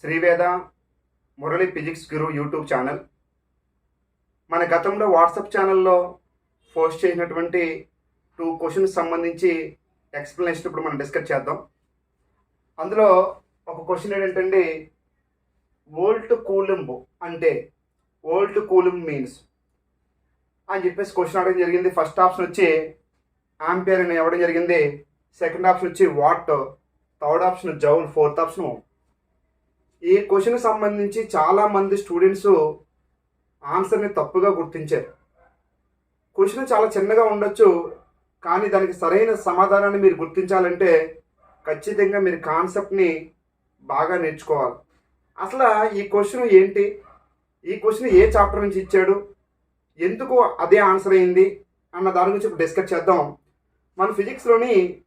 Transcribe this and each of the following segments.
Sriveda Murali physics guru YouTube channel. మన గతంలో WhatsApp ఛానల్లో పోస్ట్ చేసినటువంటి టూ క్వశ్చన్స్ సంబంధించి ఎక్స్ప్లెనేషన్ ఇప్పుడు మనం డిస్కస్ చేద్దాం. అందులో ఒక క్వశ్చన్ ఏంటంటే ఓల్ట్ కూలింబ్ అంటే ఓల్ట్ కూలింబ్ మీన్స్? అని చెప్పేసి క్వశ్చన్ అడగడం జరిగింది. ఫస్ట్ ఆప్షన్ వచ్చి ఆంపియర్ అని ఇవ్వడం జరిగింది. సెకండ్ ఆప్షన్ వచ్చి what? Third option joule. Fourth option ఈ క్వశ్చన్కి సంబంధించి చాలా మంది స్టూడెంట్స్ ఆన్సర్ని తప్పుగా గుర్తించారు. క్వశ్చన్ చాలా చిన్నగా ఉండొచ్చు కానీ దానికి సరైన సమాధానాన్ని మీరు గుర్తించాలంటే ఖచ్చితంగా మీరు కాన్సెప్ట్ని బాగా నేర్చుకోవాలి. అసలు ఈ క్వశ్చన్ ఏంటి? ఈ క్వశ్చన్ ఏ చాప్టర్ నుంచి ఇచ్చాడు? ఎందుకు అదే ఆన్సర్ అయింది? అన్న దాని గురించి ఇప్పుడు డిస్కస్ చేద్దాం. మన ఫిజిక్స్లోని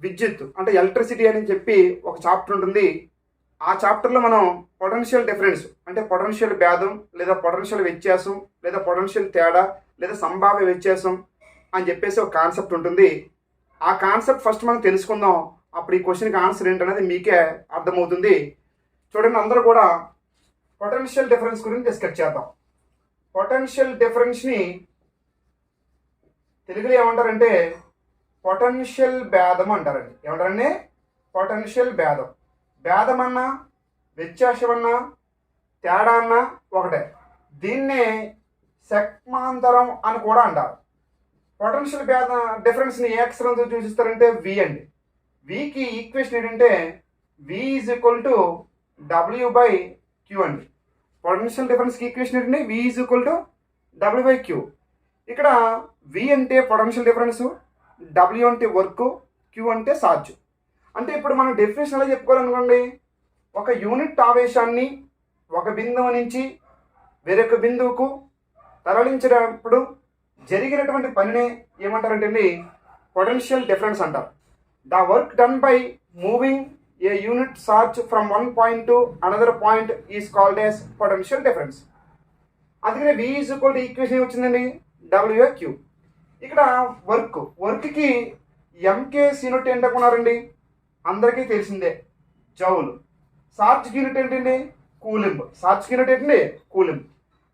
విద్యుత్ అంటే ఎలక్ట్రిసిటీ అని చెప్పి ఒక చాప్టర్ ఉంటుంది. ఆ చాప్టర్లో మనం పొటెన్షియల్ డిఫరెన్స్ అంటే పొటెన్షియల్ భేదం లేదా పొటెన్షియల్ వ్యత్యాసం లేదా పొటెన్షియల్ తేడా లేదా సంభావ్య వ్యత్యాసం అని చెప్పేసి ఒక కాన్సెప్ట్ ఉంటుంది. ఆ కాన్సెప్ట్ ఫస్ట్ మనం తెలుసుకుందాం. అప్పుడు ఈ క్వశ్చన్కి ఆన్సర్ ఏంటనేది మీకే అర్థమవుతుంది. చూడండి అందరూ కూడా పొటెన్షియల్ డిఫరెన్స్ గురించి డిస్కస్ చేద్దాం. పొటెన్షియల్ డిఫరెన్స్ని తెలుగులో ఏమంటారంటే పొటెన్షియల్ భేదం అంటారండి. ఏమంటారండి? పొటెన్షియల్ భేదం. భేదమన్నా వ్యత్యాసమన్నా తేడా అన్నా ఒకటే. దీన్నే సెక్మాంతరం అని కూడా అంటారు. పొటెన్షియల్ భేద డిఫరెన్స్ని ఏ అక్షరంతో సూచిస్తారంటే వి అండి. వికి ఈక్వేషన్ ఏంటంటే V is equal to W by Q అండి. పొటెన్షియల్ డిఫరెన్స్కి ఈక్వేషన్ ఏంటంటే V is equal to W by Q ఇక్కడ వి అంటే పొటెన్షియల్ డిఫరెన్స్ డబ్ల్యూ అంటే వర్క్ క్యూ అంటే సాధ్యం. అంటే ఇప్పుడు మనం డెఫినేషన్ ఎలా చెప్పుకోవాలనుకోండి ఒక యూనిట్ ఆవేశాన్ని ఒక బిందువు నుంచి వేరొక బిందువుకు తరలించినప్పుడు జరిగినటువంటి పనినే ఏమంటారంటే పొటెన్షియల్ డిఫరెన్స్ అంటారు. The work done by moving a unit charge from one point to another point is called as potential difference అందుకనే V is equal to equation వచ్చిందండి డబ్ల్యూఏక్యూ ఇక్కడ వర్క్ వర్క్కి ఎంకే యూనిట్ ఏంటనుకున్నారండి? అందరికీ తెలిసిందే జౌలు. సార్జ్ యూనిట్ ఏంటండి? కూలింబ్. Surge unit ఏంటండి? Coulomb.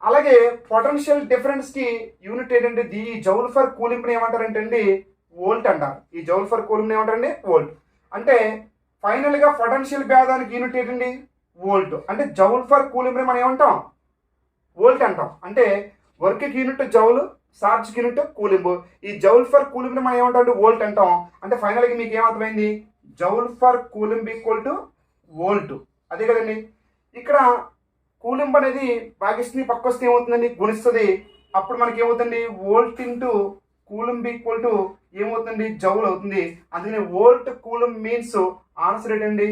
అలాగే potential డిఫరెన్స్కి యూనిట్ ఏంటంటే ది జౌల్ ఫర్ కూలింబ్ని ఏమంటారంటండి? వోల్ట్ అంటారు. ఈ జౌల్ ఫర్ కూలింబ్ని ఏమంటారండి? వోల్ట్. అంటే ఫైనల్గా పొటెన్షియల్ భేదానికి యూనిట్ ఏంటండి? వోల్ట్. అంటే జౌల్ ఫర్ కూలింబ్ని మనం ఏమంటాం? వోల్ట్ అంటాం. అంటే వర్క్కి యూనిట్ జౌల్ సార్జ్కి యూనిట్ కూలింబ్. ఈ జౌల్ ఫర్ కూలింబ్ని మనం ఏమంటాం? వోల్ట్ అంటాం. అంటే ఫైనల్గా మీకు ఏమర్థమైంది? Joule for coulomb equal to volt. అదే కదండి ఇక్కడ కూలింబ్ అనేది భాగిస్తుంది పక్క వస్తే ఏమవుతుందండి? గుణిస్తుంది. అప్పుడు మనకి ఏమవుతుంది volt into coulomb equal to ఏమవుతుంది? జౌల్ అవుతుంది. అందుకని వోల్ట్ కూలింబ్ మీన్స్ ఆన్సర్ ఏంటండి?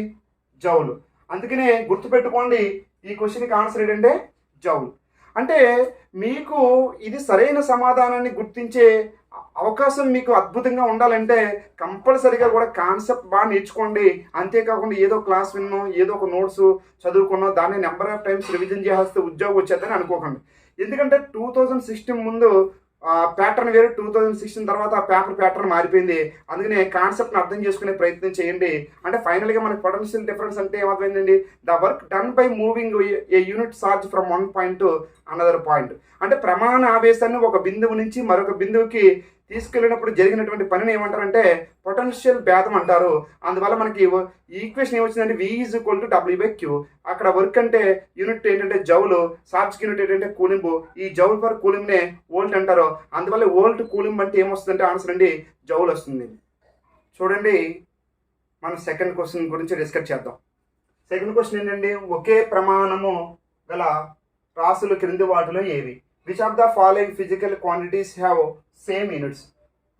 జౌల్. అందుకనే గుర్తుపెట్టుకోండి ఈ క్వశ్చన్కి ఆన్సర్ ఏంటంటే జౌల్. అంటే మీకు ఇది సరైన సమాధానాన్ని గుర్తించే అవకాశం మీకు అద్భుతంగా ఉండాలంటే కంపల్సరీగా కూడా కాన్సెప్ట్ బాగా నేర్చుకోండి. అంతేకాకుండా ఏదో క్లాస్ విన్నో ఏదో ఒక నోట్స్ చదువుకున్నో దాన్ని నెంబర్ ఆఫ్ టైమ్స్ రివిజన్ చేస్తే ఉద్యోగం వచ్చేదని అనుకోకండి. ఎందుకంటే టూ థౌజండ్ సిక్స్టీన్ ముందు ప్యాటర్న్ వేరు టూ థౌజండ్ సిక్స్టీన్ తర్వాత ఆ పేపర్ ప్యాటర్న్ మారిపోయింది. అందుకనే కాన్సెప్ట్ని అర్థం చేసుకునే ప్రయత్నం చేయండి. అంటే ఫైనల్గా మనకి పొటెన్షియల్ డిఫరెన్స్ అంటే ఏమవుతుందండి the work done by moving a unit charge from one point to another point అంటే ప్రమాణ ఆవేశాన్ని ఒక బిందువు నుంచి మరొక బిందువుకి తీసుకెళ్ళినప్పుడు జరిగినటువంటి పనిని ఏమంటారంటే పొటెన్షియల్ భేదం అంటారు. అందువల్ల మనకి equation ఏమొచ్చిందంటే V is equal to W by Q అక్కడ వర్క్ అంటే యూనిట్ ఏంటంటే జౌలు సార్జ్ యూనిట్ ఏంటంటే కూలింబు. ఈ జౌల్ ఫర్ కూలింబ్నే ఓల్ట్ అంటారు. అందువల్ల ఓల్ట్ కూలింబ్ అంటే ఏమొస్తుందంటే ఆన్సర్ అండి జౌల్ వస్తుంది. చూడండి మనం సెకండ్ క్వశ్చన్ గురించి డిస్కస్ చేద్దాం. సెకండ్ క్వశ్చన్ ఏంటంటే ఒకే ప్రమాణము గల రాసులు క్రింది వాటిలో ఏవి? Which of the following physical quantities have same units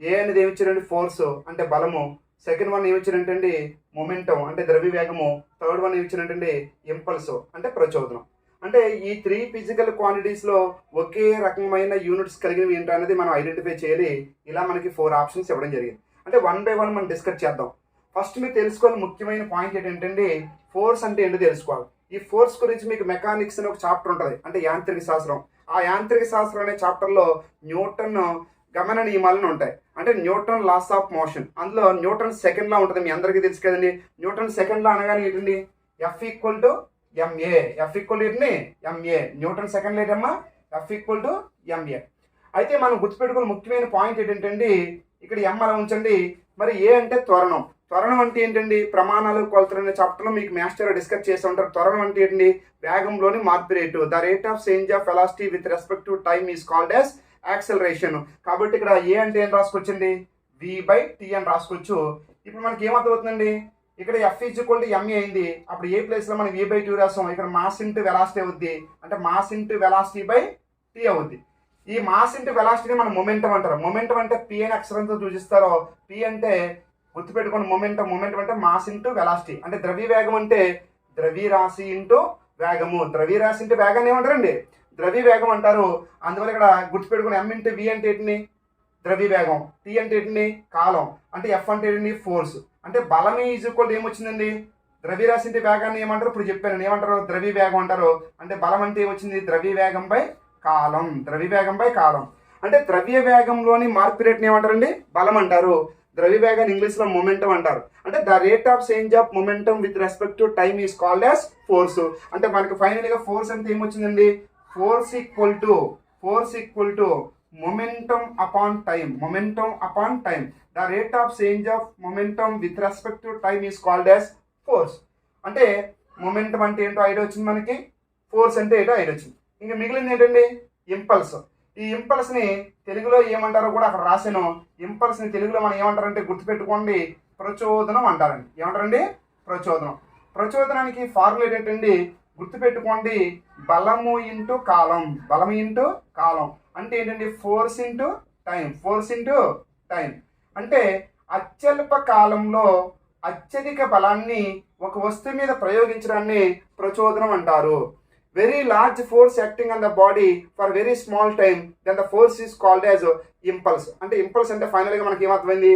A అనేది ఏమి ఇచ్చారండి ఫోర్స్ అంటే బలము. సెకండ్ వన్ ఏమి ఇచ్చారంటే మొమెంటం అంటే ద్రవ్య వేగము థర్డ్ వన్ ఏమి ఇచ్చారంటే ఇంపల్స్ అంటే ప్రచోదనం. అంటే ఈ త్రీ ఫిజికల్ క్వాంటిటీస్లో ఒకే రకమైన యూనిట్స్ కలిగినవి ఏంటో అనేది మనం ఐడెంటిఫై చేయాలి. ఇలా మనకి ఫోర్ ఆప్షన్స్ ఇవ్వడం జరిగింది. అంటే వన్ బై వన్ మనం డిస్కస్ చేద్దాం. ఫస్ట్ మీరు తెలుసుకోవాలి ముఖ్యమైన పాయింట్ ఏంటంటే ఫోర్స్ అంటే ఏంటో తెలుసుకోవాలి. ఈ ఫోర్స్ గురించి మీకు మెకానిక్స్ అని ఒక చాప్టర్ ఉంటుంది. అంటే యాంత్రిక శాస్త్రం. ఆ యాంత్రిక శాస్త్రం అనే చాప్టర్లో న్యూటన్ గమన నియమాలను ఉంటాయి. అంటే న్యూటన్ లాస్ ఆఫ్ మోషన్ అందులో న్యూటన్ సెకండ్ లా ఉంటుంది. మీ అందరికీ తెలుసు కదండి. న్యూటన్ సెకండ్ లా అనగానే ఏంటండి? F equal to MA F equal ఏంటి? ఎంఏ న్యూటన్ సెకండ్ లేట్ ఎఫ్ ఈక్వల్ టు ఎంఏ అయితే మనం గుర్తుపెట్టుకున్న ముఖ్యమైన పాయింట్ ఏంటంటే ఇక్కడ ఎం అలా ఉంచండి. మరి ఏ అంటే త్వరణం. త్వరణం అంటే ఏంటండి? ప్రమాణాలు కొలతలు చాప్టర్లో మీకు మాస్టర్ డిస్కస్ చేస్తూ ఉంటారు. త్వరణం అంటే ఏంటండి? వేగంలోని మార్పు rate. The rate of change of velocity with respect to time is called as acceleration కాబట్టి ఇక్కడ ఏ అంటే ఏం రాసుకొచ్చింది? వి బై టీ అని రాసుకోవచ్చు. ఇప్పుడు మనకి ఏమర్థమవుతుందండి? ఇక్కడ F is equal to MA అయింది. అప్పుడు ఏ ప్లేస్లో మనం ఏ బై టూ రాసాం. ఇక్కడ మాస్ ఇంటూ వెలాసిటీ అవుద్ది. అంటే mass into velocity by T అవుద్ది. ఈ మాస్ ఇంటూ వెలాసిటీని మనం మొమెంటం అంటారు. మొమెంటం అంటే పి అని అక్షరంతో సూచిస్తారో. పి అంటే గుర్తుపెట్టుకోండి మొమెంటం మొమెంటం అంటే మాస్ ఇంటూ వెలాసిటీ అంటే ద్రవ్య వేగం అంటే ద్రవ్యరాశి ఇంటూ వేగము. ద్రవ్యరాశి ఇంటూ వేగాన్ని ఏమంటారండి? ద్రవ్య వేగం అంటారు. అందువల్ల ఇక్కడ గుర్తుపెట్టుకుని ఎం ఇంటూ వి అంటే ఏంటిని? ద్రవ్య వేగం టీ అంటే ఏంటిని? కాలం. అంటే ఎఫ్ అంటే ఏంటిని? ఫోర్స్ అంటే బలం ఈజ్ ఈక్వల్ ఏమొచ్చిందండి ద్రవ్యరాశి ఇంటి వేగాన్ని ఏమంటారు? ఇప్పుడు చెప్పాను. ఏమంటారు? ద్రవ్య వేగం అంటారు. అంటే బలం అంటే ఏమొచ్చింది? ద్రవ్య వేగం కాలం. ద్రవ్య వేగం కాలం. అంటే ద్రవ్య వేగంలోని మార్పు రేట్ని ఏమంటారండి? బలం అంటారు. ద్రవ్యవేగాన్ని ఇంగ్లీష్లో మొమెంటం అంటారు. అంటే the rate of change of momentum with respect to time is called as force అంటే మనకి ఫైనల్గా ఫోర్స్ అంటే ఏమొచ్చిందండి? Force equal to force equal to momentum upon time momentum upon time the rate of change of momentum with respect to time is called as force అంటే momentum అంటే ఏంటో idea వచ్చింది మనకి? Force అంటే ఏంటో ఐడియా వచ్చింది. ఇంకా మిగిలింది ఏంటండి? ఇంపల్స్ ఈ ఇంపల్స్ని తెలుగులో ఏమంటారో కూడా అక్కడ రాశాను. ఇంపల్స్ని తెలుగులో మనం ఏమంటారంటే గుర్తుపెట్టుకోండి. ప్రచోదనం అంటారండి. ఏమంటారండి? ప్రచోదనం. ప్రచోదనానికి ఫార్ములేట్ ఏంటండి గుర్తుపెట్టుకోండి. బలము ఇంటూ కాలం. బలము ఇంటూ కాలం. అంటే ఏంటండి? Force into time force into time అంటే అత్యల్ప కాలంలో అత్యధిక బలాన్ని ఒక వస్తువు మీద ప్రయోగించడాన్ని ప్రచోదనం అంటారు. Very large force acting on the body for very small time then the force is called as impulse అంటే ఇంపల్స్ అంటే ఫైనల్గా మనకి ఏమర్థమైంది?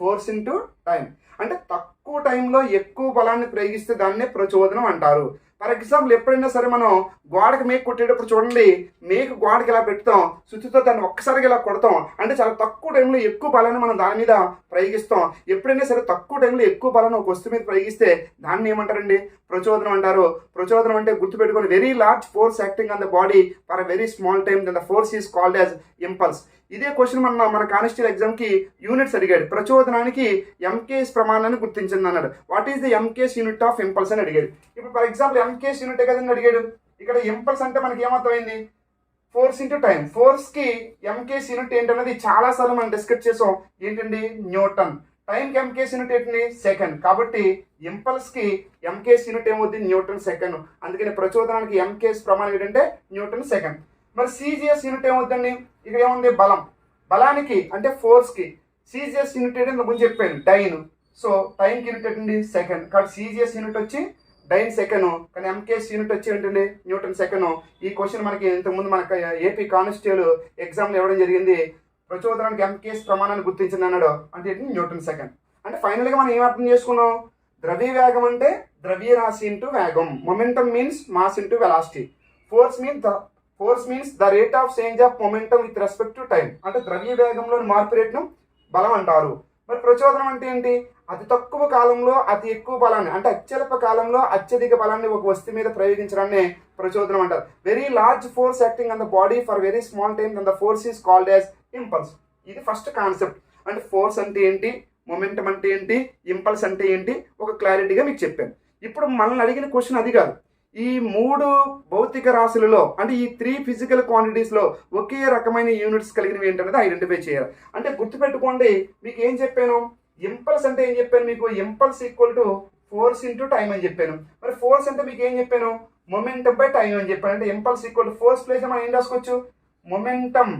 ఫోర్స్ ఇంటూ టైం అంటే తక్కువ టైంలో ఎక్కువ బలాన్ని ప్రయోగిస్తే దాన్నే ప్రచోదనం అంటారు. ఫర్ ఎగ్జాంపుల్ ఎప్పుడైనా సరే మనం గోడకి మేకు కొట్టేటప్పుడు చూడండి మేకు గోడకి ఇలా పెడతాం సుత్తితో దాన్ని ఒక్కసారిగా ఇలా కొడతాం. అంటే చాలా తక్కువ టైంలో ఎక్కువ బలాన్ని మనం దాని మీద ప్రయోగిస్తాం. ఎప్పుడైనా సరే తక్కువ టైంలో ఎక్కువ బలాన్ని ఒక వస్తువు మీద ప్రయోగిస్తే దాన్ని ఏమంటారండి? ప్రచోదనం అంటారు. ప్రచోదనం అంటే గుర్తుపెట్టుకొని very large force acting on the body for very small time the force is called as impulse ఇదే క్వశ్చన్ మన మన కానిస్టేబుల్ ఎగ్జామ్కి యూనిట్స్ అడిగాడు. ప్రచోదనానికి ఎంకేఎస్ ప్రమాణాన్ని గుర్తించింది అన్నాడు. What is the MKS unit of impulse అని అడిగాడు. ఇప్పుడు ఫర్ ఎగ్జాంపుల్ ఎంకేఎస్ యూనిట్ కదండి అడిగాడు? ఇక్కడ ఇంపల్స్ అంటే మనకి ఏమర్థమైంది? ఫోర్స్ ఇంటూ టైం ఫోర్స్కి ఎంకేఎస్ యూనిట్ ఏంటన్నది చాలా సార్లు మనం డిస్కస్ చేసాం. ఏంటండి? న్యూటన్ టైంకి ఎంకేఎస్ యూనిట్ ఏంటండి? సెకండ్ కాబట్టి ఇంపల్స్కి ఎంకేఎస్ యూనిట్ ఏమవుతుంది న్యూటన్ సెకండ్ అందుకని ప్రచోదనానికి ఎంకేఎస్ ప్రమాణం ఏంటంటే న్యూటన్ సెకండ్ మరి సిజిఎస్ యూనిట్ ఏమవుతుంది ఇక్కడ ఏముంది? బలం. బలానికి అంటే ఫోర్స్కి సిజిఎస్ యూనిట్ అంటే ముందు చెప్పాను డైన్ సో టైంకి యూనిట్ ఏంటండి? సెకండ్ కాబట్టి సిజిఎస్ యూనిట్ వచ్చి డైన్ సెకండ్ కానీ ఎంకేఎస్ యూనిట్ వచ్చి ఏంటండి? న్యూటన్ సెకండ్ ఈ క్వశ్చన్ మనకి ఇంతకుముందు మనకి ఏపీ కానిస్టేబుల్ ఎగ్జామ్లో ఇవ్వడం జరిగింది. ప్రచోదనానికి ఎంకేఎస్ ప్రమాణాన్ని గుర్తించింది అన్నాడు. అంటే ఏంటి? న్యూటన్ సెకండ్ అంటే ఫైనల్గా మనం ఏం అర్థం చేసుకున్నాం? ద్రవ్య వేగం అంటే ద్రవ్యరాశి ఇంటూ వేగం. Momentum means mass into velocity force mean force means the rate of change of momentum with respect to time అంటే ద్రవ్య వేగంలోని మార్పు రేట్ను బలం అంటారు. మరి ప్రచోదనం అంటే ఏంటి? అతి తక్కువ కాలంలో అతి ఎక్కువ బలాన్ని అంటే అత్యల్ప కాలంలో అత్యధిక బలాన్ని ఒక వస్తువు మీద ప్రయోగించడాన్ని ప్రచోదనం అంటారు. Very large force acting on the body for very small time and the force is called as impulse ఇది ఫస్ట్ కాన్సెప్ట్ అంటే ఫోర్స్ అంటే ఏంటి? మొమెంటం అంటే ఏంటి? ఇంపల్స్ అంటే ఏంటి? ఒక క్లారిటీగా మీకు చెప్పాను. ఇప్పుడు మనల్ని అడిగిన క్వశ్చన్ అది కాదు. ఈ మూడు భౌతిక రాశులలో అంటే ఈ త్రీ ఫిజికల్ క్వాంటిటీస్లో ఒకే రకమైన యూనిట్స్ కలిగినవి ఏంటనేది ఐడెంటిఫై చేయాలి. అంటే గుర్తుపెట్టుకోండి మీకు ఏం చెప్పాను? ఇంపల్స్ అంటే ఏం చెప్పాను మీకు? Impulse equal to force into time అని చెప్పాను. మరి ఫోర్స్ అంటే మీకు ఏం చెప్పాను? మొమెంటం బై టైం అని చెప్పాను. అంటే impulse equal to force place మనం ఏం రాసుకోవచ్చు? మొమెంటం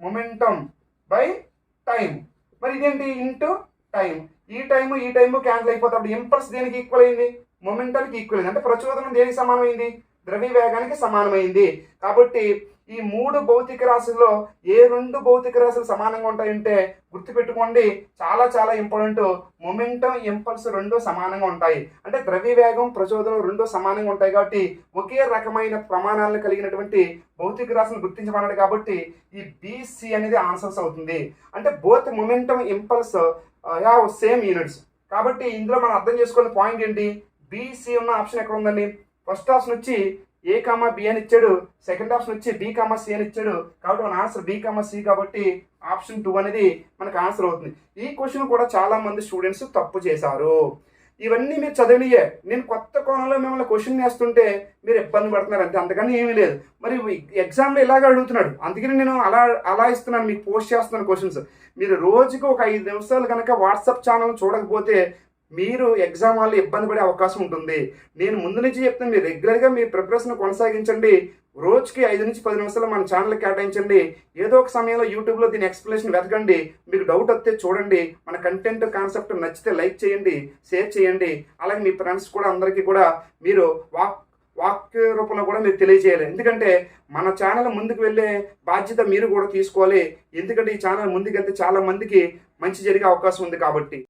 మొమెంటం బై టైం మరి ఇదేంటి? ఇంటూ టైం ఈ టైము ఈ టైము క్యాన్సిల్ అయిపోతే అప్పుడు ఇంపల్స్ దేనికి ఈక్వల్ అయింది? మొమెంటానికి ఈక్వల్ అంటే ప్రచోదనం దేనికి సమానమైంది? ద్రవ్య వేగానికి సమానమైంది. కాబట్టి ఈ మూడు భౌతిక రాశుల్లో ఏ రెండు భౌతిక రాశులు సమానంగా ఉంటాయంటే గుర్తుపెట్టుకోండి చాలా చాలా ఇంపార్టెంట్ మొమెంటం ఇంపల్స్ రెండు సమానంగా ఉంటాయి. అంటే ద్రవ్య వేగం ప్రచోదనం రెండు సమానంగా ఉంటాయి కాబట్టి ఒకే రకమైన ప్రమాణాలను కలిగినటువంటి భౌతిక రాశులు గుర్తించమన్నాడు కాబట్టి ఈ బీసీ అనేది ఆన్సర్స్ అవుతుంది. అంటే both momentum impulse same units కాబట్టి ఇందులో మనం అర్థం చేసుకునే పాయింట్ ఏంటి? బీసీ ఉన్న ఆప్షన్ ఎక్కడ ఉందండి ఫస్ట్ ఆప్షన్ వచ్చి ఏ కామా బి అని ఇచ్చాడు. సెకండ్ ఆప్షన్ వచ్చి బి కామా సి అని ఇచ్చాడు. కాబట్టి మన ఆన్సర్ బి కామా సి కాబట్టి ఆప్షన్ టూ అనేది మనకు ఆన్సర్ అవుతుంది. ఈ క్వశ్చన్ కూడా చాలా మంది స్టూడెంట్స్ తప్పు చేశారు. ఇవన్నీ మీరు చదివినయే. నేను కొత్త కోణంలో మిమ్మల్ని క్వశ్చన్ వేస్తుంటే మీరు ఇబ్బంది పడుతున్నారు అంతే. అంతకని ఏమీ లేదు. మరి ఎగ్జామ్లో ఇలాగ అడుగుతున్నాడు. అందుకని నేను అలా అలా ఇస్తున్నాను. మీకు పోస్ట్ చేస్తున్నాను క్వశ్చన్స్ మీరు రోజుకి ఒక ఐదు నిమిషాలు కనుక వాట్సాప్ ఛానల్ చూడకపోతే మీరు ఎగ్జామ్ వల్ల ఇబ్బంది పడే అవకాశం ఉంటుంది. నేను ముందు నుంచి చెప్తాను మీరు రెగ్యులర్గా మీ ప్రిపరేషన్ కొనసాగించండి. రోజుకి ఐదు నుంచి పది నిమిషాలు మన ఛానల్ కేటాయించండి. ఏదో ఒక సమయంలో యూట్యూబ్లో దీని ఎక్స్ప్లెనేషన్ వెతకండి. మీకు డౌట్ వస్తే చూడండి. మన కంటెంట్ కాన్సెప్ట్ నచ్చితే లైక్ చేయండి షేర్ చేయండి. అలాగే మీ ఫ్రెండ్స్ కూడా అందరికీ కూడా మీరు వాక్ వాక్య రూపంలో కూడా మీరు తెలియజేయాలి. ఎందుకంటే మన ఛానల్ ముందుకు వెళ్ళే బాధ్యత మీరు కూడా తీసుకోవాలి. ఎందుకంటే ఈ ఛానల్ ముందుకు వెళ్తే చాలా మందికి మంచి జరిగే అవకాశం ఉంది కాబట్టి.